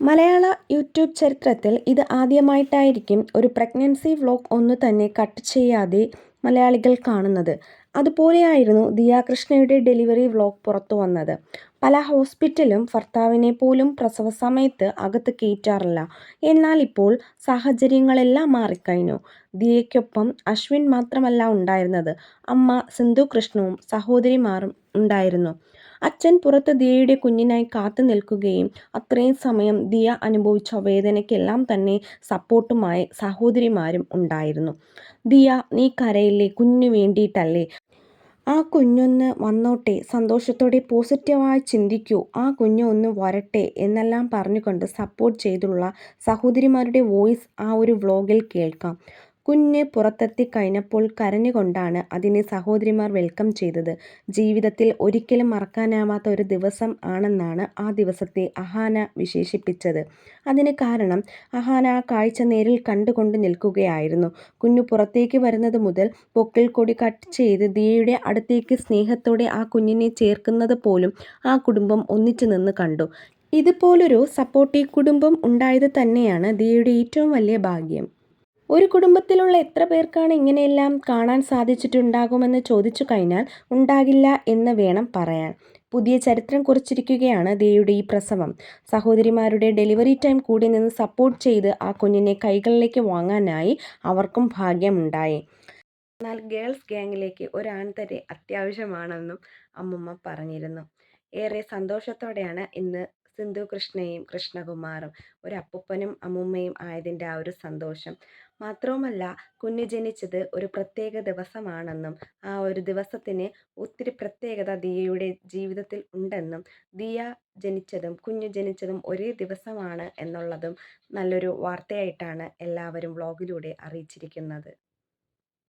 മലയാള YouTube ചരിത്രത്തിൽ ഇത് ആദ്യമായിട്ടായിരിക്കും ഒരു പ്രഗ്നൻസി വ്ലോഗ് ഒന്നു തന്നെ കട്ട് ചെയ്യാതെ മലയാളികൾ കാണുന്നത്. അതുപോലെയായിരുന്നു ദിയാകൃഷ്ണയുടെ ഡെലിവറി വ്ലോഗ് പുറത്തു വന്നത് പല ഹോസ്പിറ്റലും ഭർത്താവിനെ പോലും പ്രസവ സമയത്ത് അകത്ത് കയറ്റാറില്ല എന്നാൽ ഇപ്പോൾ സാഹചര്യങ്ങളെല്ലാം മാറിക്കഴിഞ്ഞു. ദിയയ്ക്കൊപ്പം അശ്വിൻ മാത്രമല്ല ഉണ്ടായിരുന്നത്. അമ്മ സിന്ധു കൃഷ്ണവും സഹോദരിമാരും ഉണ്ടായിരുന്നു. അച്ഛൻ പുറത്ത് ദിയയുടെ കുഞ്ഞിനായി കാത്തു നിൽക്കുകയും അത്രയും സമയം ദിയ അനുഭവിച്ച വേദനയ്ക്കെല്ലാം തന്നെ സപ്പോർട്ടുമായി സഹോദരിമാരും ഉണ്ടായിരുന്നു. "ദിയ നീ കരയില്ലേ കുഞ്ഞു വേണ്ടിയിട്ടല്ലേ. ആ കുഞ്ഞൊന്ന് വന്നോട്ടെ സന്തോഷത്തോടെ പോസിറ്റീവായി ചിന്തിക്കൂ ആ കുഞ്ഞ് ഒന്ന് വരട്ടെ" എന്നെല്ലാം പറഞ്ഞുകൊണ്ട് സപ്പോർട്ട് ചെയ്തുള്ള സഹോദരിമാരുടെ വോയിസ് ആ ഒരു വ്ലോഗിൽ കേൾക്കാം. കുഞ്ഞ് പുറത്തെത്തിക്കഴിഞ്ഞപ്പോൾ കരഞ്ഞുകൊണ്ടാണ് അതിനെ സഹോദരിമാർ വെൽക്കം ചെയ്തത്. ജീവിതത്തിൽ ഒരിക്കലും മറക്കാനാവാത്ത ഒരു ദിവസം ആണെന്നാണ് ആ ദിവസത്തെ അഹാന വിശേഷിപ്പിച്ചത്. അതിന് കാരണം അഹാന ആ കാഴ്ച നേരിൽ കണ്ടുകൊണ്ട് നിൽക്കുകയായിരുന്നു. കുഞ്ഞു പുറത്തേക്ക് വരുന്നത് മുതൽ പൊക്കിൽ കൊടി കട്ട് ചെയ്ത് ദിയയുടെ അടുത്തേക്ക് സ്നേഹത്തോടെ ആ കുഞ്ഞിനെ ചേർക്കുന്നത് പോലും ആ കുടുംബം ഒന്നിച്ചു നിന്ന് കണ്ടു. ഇതുപോലൊരു സപ്പോർട്ടീവ് കുടുംബം ഉണ്ടായത് തന്നെയാണ് ദിയയുടെ ഏറ്റവും വലിയ ഭാഗ്യം. ഒരു കുടുംബത്തിലുള്ള എത്ര പേർക്കാണ് ഇങ്ങനെയെല്ലാം കാണാൻ സാധിച്ചിട്ടുണ്ടാകുമെന്ന് ചോദിച്ചു കഴിഞ്ഞാൽ ഉണ്ടാകില്ല എന്ന് വേണം പറയാൻ. പുതിയ ചരിത്രം കുറിച്ചിരിക്കുകയാണ് ദേയുടെ ഈ പ്രസവം. സഹോദരിമാരുടെ ഡെലിവറി ടൈം കൂടി നിന്ന് സപ്പോർട്ട് ചെയ്ത് ആ കുഞ്ഞിനെ കൈകളിലേക്ക് വാങ്ങാനായി അവർക്കും ഭാഗ്യമുണ്ടായി. എന്നാൽ ഗേൾസ് ഗാങ്ങിലേക്ക് ഒരു ആൺതരി അത്യാവശ്യമാണെന്നും അമ്മുമ്മ പറഞ്ഞിരുന്നു. ഏറെ സന്തോഷത്തോടെയാണ് ഇന്ന് സിന്ധുകൃഷ്ണയും കൃഷ്ണകുമാറും ഒരു അപ്പൂപ്പനും അമ്മൂമ്മയും ആയതിന്റെ ആ ഒരു സന്തോഷം. മാത്രവുമല്ല കുഞ്ഞു ജനിച്ചത് ഒരു പ്രത്യേക ദിവസമാണെന്നും ആ ഒരു ദിവസത്തിന് ഒത്തിരി പ്രത്യേകത ദിയയുടെ ജീവിതത്തിൽ ഉണ്ടെന്നും ദിയ ജനിച്ചതും കുഞ്ഞു ജനിച്ചതും ഒരേ ദിവസമാണ് എന്നുള്ളതും നല്ലൊരു വാർത്തയായിട്ടാണ് എല്ലാവരും വ്ളോഗിലൂടെ അറിയിച്ചിരിക്കുന്നത്.